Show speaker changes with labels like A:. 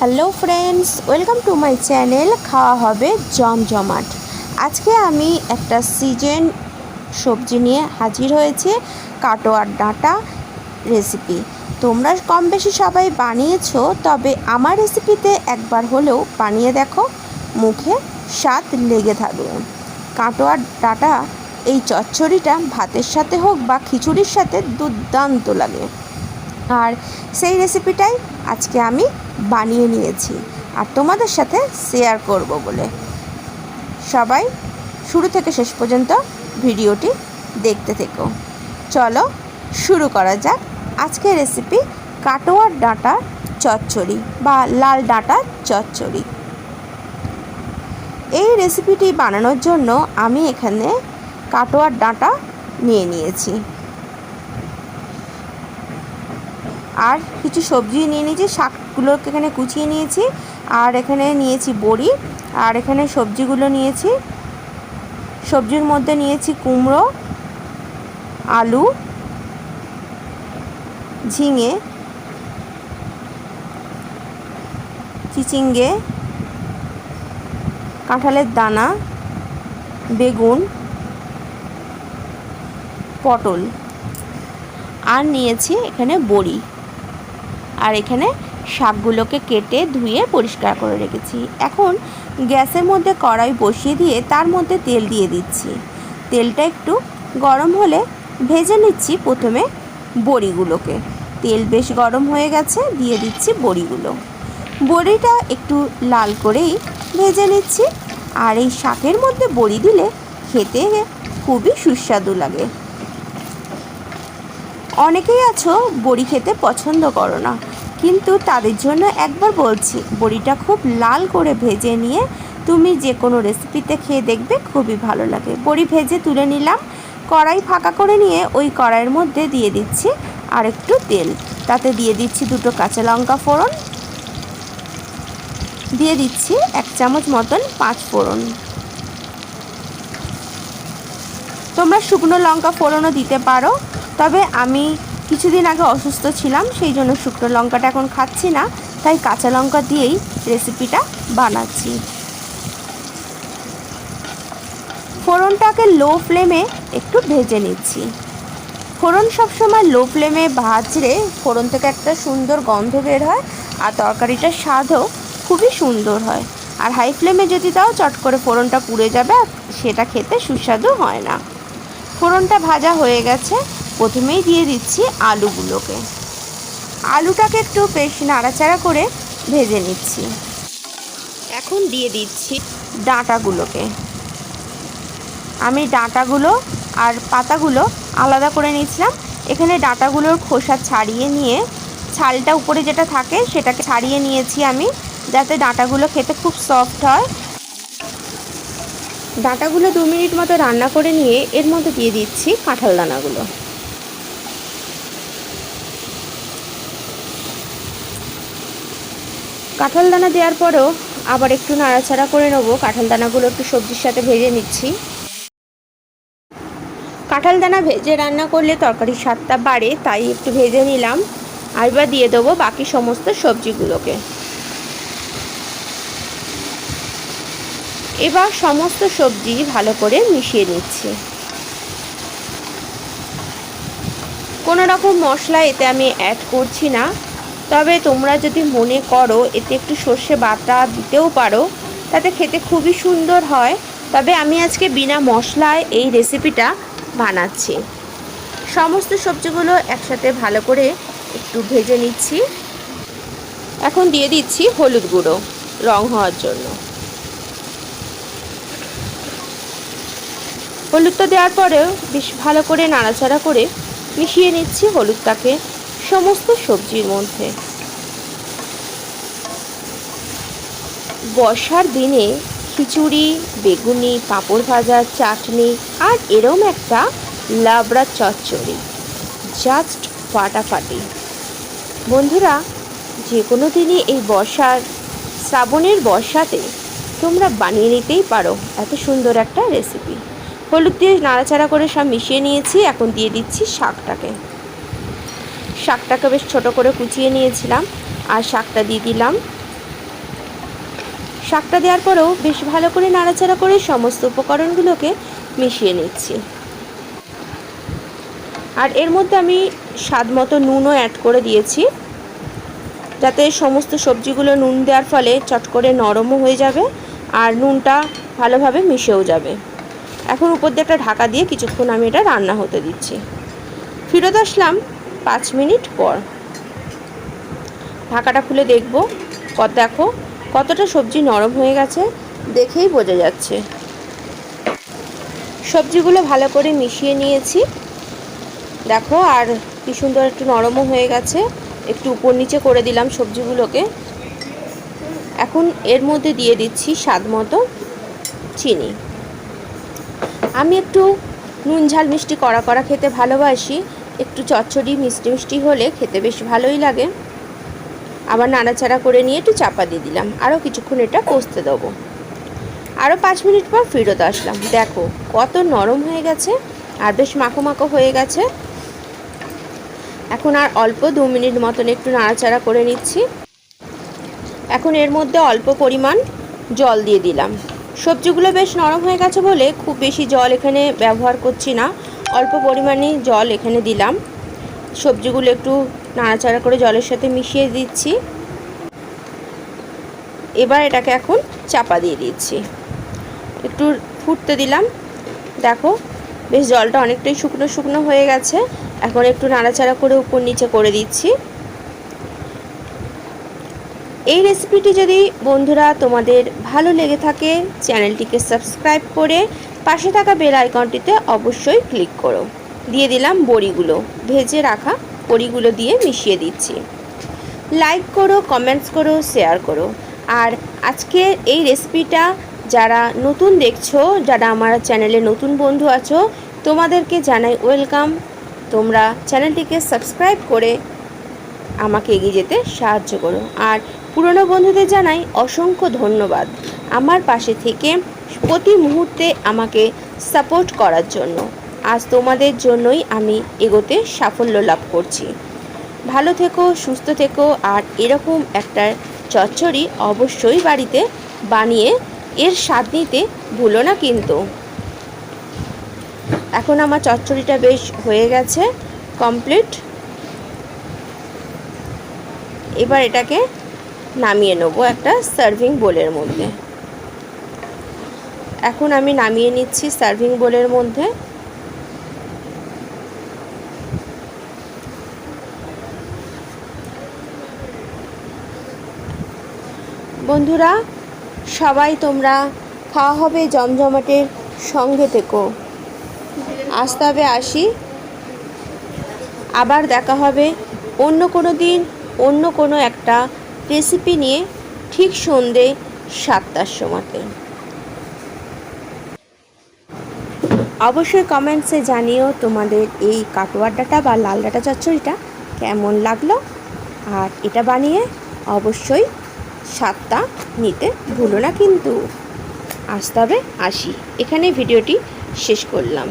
A: Hello friends, welcome to my channel খাওয়া হবে জমজমাট। আজকে আমি একটা সিজন সবজি নিয়ে হাজির হয়েছে কাটোয়ার ডাঁটা রেসিপি তোমরা কম বেশি সবাই বানিয়েছো, তবে আমার রেসিপিতে একবার হলেও বানিয়ে দেখো, মুখে স্বাদ লেগে থাকবে। কাটোয়ার ডাঁটা এই চচ্চড়িটা ভাতের সাথে হোক বা খিচুড়ির সাথে দুর্দান্ত লাগে। আর সেই রেসিপিটাই আজকে আমি বানিয়ে নিয়েছি আর তোমাদের সাথে শেয়ার করব বলে। সবাই শুরু থেকে শেষ পর্যন্ত ভিডিওটি দেখতে থেকো। চলো শুরু করা যাক। আজকের রেসিপি কাটোয়ার ডাঁটা চচ্চড়ি বা লাল ডাঁটা চচ্চড়ি। এই রেসিপিটি বানানোর জন্য আমি এখানে কাটোয়ার ডাঁটা নিয়ে নিয়েছি। আর কিছু সবজি নিয়ে নিয়েছি, শাকগুলোকে এখানে কুচিয়ে নিয়েছি, আর এখানে নিয়েছি বড়ি, আর এখানে সবজিগুলো নিয়েছি। সবজির মধ্যে নিয়েছি কুমড়ো, আলু, ঝিঙে, চিচিঙ্গে, কাঁঠালের দানা, বেগুন, পটল। আর নিয়েছি এখানে বড়ি। আর এখানে শাকগুলোকে কেটে ধুয়ে পরিষ্কার করে রেখেছি। এখন গ্যাসের মধ্যে কড়াই বসিয়ে দিয়ে তার মধ্যে তেল দিয়ে দিচ্ছি। তেলটা একটু গরম হলে ভেজে নিচ্ছি প্রথমে বড়িগুলোকে। তেল বেশ গরম হয়ে গেছে, দিয়ে দিচ্ছি বড়িগুলো। বড়িটা একটু লাল করেই ভেজে নিচ্ছি। আর এই শাকের মধ্যে বড়ি দিলে খেতে খুবই সুস্বাদু লাগে। অনেকেই আছো বড়ি খেতে পছন্দ করো না। কিন্তু তাদের জন্য একবার বলছি, বড়িটা খুব লাল করে ভেজে নিয়ে তুমি যে কোনো রেসিপিতে খেয়ে দেখবে খুবই ভালো লাগে। বড়ি ভেজে তুলে নিলাম, কড়াই ফাঁকা করে নিয়ে ওই কড়াইয়ের মধ্যে দিয়ে দিচ্ছি আর একটু তেল। তাতে দিয়ে দিচ্ছি দুটো কাঁচা লঙ্কা ফোড়ন। দিয়ে দিচ্ছি এক চামচ মতন পাঁচ ফোড়ন। তোমরা শুকনো লঙ্কা ফোড়নও দিতে পারো, তবে আমি কিছুদিন আগে অসুস্থ ছিলাম, সেই জন্য শুকনো লঙ্কাটা এখন খাচ্ছি না, তাই কাঁচা লঙ্কা দিয়েই রেসিপিটা বানাচ্ছি। ফোড়নটাকে লো ফ্লেমে একটু ভেজে নিচ্ছি। ফোড়ন সবসময় লো ফ্লেমে ভাজলে ফোড়ন থেকে একটা সুন্দর গন্ধ বের হয় আর তরকারিটার স্বাদও খুবই সুন্দর হয়। আর হাই ফ্লেমে যদি দাও, চট করে ফোড়নটা পুড়ে যাবে আর সেটা খেতে সুস্বাদু হয় না। ফোড়নটা ভাজা হয়ে গেছে প্রথমেই দিয়ে দিচ্ছি আলুগুলোকে। আলুটাকে একটু বেশ নাড়াচাড়া করে ভেজে নিচ্ছি। এখন দিয়ে দিচ্ছি ডাঁটাগুলোকে। আমি ডাঁটাগুলো আর পাতাগুলো আলাদা করে নিয়েছিলাম। এখানে ডাঁটাগুলোর খোসা ছাড়িয়ে নিয়ে ছালটা উপরে যেটা থাকে সেটাকে ছাড়িয়ে নিয়েছি আমি, যাতে ডাঁটাগুলো খেতে খুব সফট হয়। ডাঁটাগুলো দু মিনিট মতো রান্না করে নিয়ে এর মধ্যে দিয়ে দিচ্ছি কাঁঠাল দানাগুলো। কাঁঠাল দানা দেওয়ার পরেও আবার একটু নাড়াচাড়া করে নেব। কাঁঠাল দানাগুলো একটু সবজির সাথে ভেজে নিচ্ছি। কাঁঠাল দানা ভেজে রান্না করলে তরকারির স্বাদটা বাড়ে, তাই একটু ভেজে নিলাম। আর এবার দিয়ে দেবো বাকি সমস্ত সবজিগুলোকে। এবার সমস্ত সবজি ভালো করে মিশিয়ে নিচ্ছি। কোনো রকম মশলা এতে আমি অ্যাড করছি না। তবে তোমরা যদি মনে করো এতে একটু সর্ষে বাটা দিতেও পারো, তাতে খেতে খুবই সুন্দর হয়। তবে আমি আজকে বিনা মশলায় এই রেসিপিটা বানাচ্ছি। সমস্ত সবজিগুলো একসাথে ভালো করে একটু ভেজে নিচ্ছি। এখন দিয়ে দিচ্ছি হলুদ গুঁড়ো, রং হওয়ার জন্য। হলুদটা দেওয়ার পরেও বেশ ভালো করে নাড়াচাড়া করে মিশিয়ে নিচ্ছি হলুদটাকে। সমস্ত সবজির মধ্যে। বর্ষার দিনে খিচুড়ি, বেগুনি, পাঁপড় ভাজা, চাটনি আর এরম একটা লাবড়া চচ্চড়ি। জাস্ট ফাটাফাটি। বন্ধুরা, যে কোনো দিনই এই বর্ষার, শ্রাবণের বর্ষাতে তোমরা বানিয়ে নিতেই পারো এত সুন্দর একটা রেসিপি। হলুদ দিয়ে নাড়াচাড়া করে সব মিশিয়ে নিয়েছি, এখন দিয়ে দিচ্ছি শাকটাকে। শাকটাকে বেশ ছোট করে কুচিয়ে নিয়েছিলাম আর শাকটা দিয়ে দিলাম। শাকটা দেওয়ার পরেও বেশ ভালো করে নাড়াচাড়া করে সমস্ত উপকরণগুলোকে মিশিয়ে নিচ্ছি। আর এর মধ্যে আমি স্বাদ মতো নুনও অ্যাড করে দিয়েছি। যাতে সমস্ত সবজিগুলো নুন দেওয়ার ফলে চট করে নরমও হয়ে যাবে আর নুনটা ভালোভাবে মিশেও যাবে। এখন উপর দিয়ে একটা ঢাকা দিয়ে কিছুক্ষণ আমি এটা রান্না হতে দিচ্ছি। ফিরত আসলাম পাঁচ মিনিট পর। ঢাকাটা খুলে দেখব। কত দেখো, কতটা সবজি নরম হয়ে গেছে দেখেই বোঝা যাচ্ছে। সবজিগুলো ভালো করে মিশিয়ে নিয়েছি। দেখো, আর কি সুন্দর একটু নরমও হয়ে গেছে। একটু উপর নিচে করে দিলাম সবজিগুলোকে। এখন এর মধ্যে দিয়ে দিচ্ছি স্বাদ মতো চিনি। আমি একটু নুন ঝাল মিষ্টি কড়া কড়া খেতে ভালোবাসি। একটু চচ্চড়ি মিষ্টি মিষ্টি হলে খেতে বেশ ভালোই লাগে। আবার নাড়াচাড়া করে নিয়ে একটু চাপা দিয়ে দিলাম। আরও কিছুক্ষণ এটা কষতে দেবো। আরও পাঁচ মিনিট পর ফেরত আসলাম। দেখো, কত নরম হয়ে গেছে আর বেশ মাখো মাখো হয়ে গেছে। এখন আর অল্প দু মিনিট মতন একটু নাড়াচাড়া করে নিচ্ছি। এখন এর মধ্যে অল্প পরিমাণ জল দিয়ে দিলাম। সবজিগুলো বেশ নরম হয়ে গেছে বলে খুব বেশি জল এখানে ব্যবহার করছি না। অল্প পরিমাণে জল এখানে দিলাম। সবজিগুলো একটু নাড়াচাড়া করে জলের সাথে মিশিয়ে দিচ্ছি। এবার এটাকে এখন চাপা দিয়ে দিচ্ছি। একটু ফুটতে দিলাম। দেখো, বেশ জলটা অনেকটাই শুকনো শুকনো হয়ে গেছে। এখন একটু নাড়াচাড়া করে উপর নিচে করে দিচ্ছি। এই রেসিপিটি যদি বন্ধুরা তোমাদের ভালো লেগে থাকে, চ্যানেলটিকে সাবস্ক্রাইব করে পাশে থাকা বেল আইকনটিতে অবশ্যই ক্লিক করো। দিয়ে দিলাম বড়িগুলো। ভেজে রাখা বড়িগুলো দিয়ে মিশিয়ে দিচ্ছি। লাইক করো, কমেন্টস করো, শেয়ার করো। আর আজকে এই রেসিপিটা যারা নতুন দেখছ, যারা আমার চ্যানেলে নতুন বন্ধু আছো, তোমাদেরকে জানাই ওয়েলকাম। তোমরা চ্যানেলটিকে সাবস্ক্রাইব করে আমাকে এগিয়ে যেতে সাহায্য করো। আর পুরনো বন্ধুদের জানাই অসংখ্য ধন্যবাদ। আমার পাশে থেকে প্রতি মুহূর্তে আমাকে সাপোর্ট করার জন্য। আজ তোমাদের জন্যই আমি এগোতে সাফল্য লাভ করছি। ভালো থেকো, সুস্থ থেকো, আর এরকম একটা চচ্চড়ি অবশ্যই বাড়িতে বানিয়ে এর স্বাদ নিতে ভুলো না কিন্তু। এখন আমার চচ্চড়িটা বেশ হয়ে গেছে কমপ্লিট এবার এটাকে নামিয়ে নেব একটা সার্ভিং বোলের মধ্যে। এখন আমি নামিয়ে নিচ্ছি সার্ভিং বোলের মধ্যে। বন্ধুরা, সবাই তোমরা খাওয়া হবে জমজমাটের সঙ্গে থেকো। আসতে হবে আসি। আবার দেখা হবে অন্য কোনো দিন, অন্য কোনো একটা রেসিপি নিয়ে ঠিক সন্ধে সাতটার সময়তে। অবশ্যই কমেন্টসে জানিও তোমাদের এই কাটোয়ার ডাটা বা লাল ডাটা চচ্চড়িটা কেমন লাগল। আর এটা বানিয়ে অবশ্যই স্বাদটা নিতে ভুলো না কিন্তু। আসতে হবে আসি। এখানে ভিডিওটি শেষ করলাম।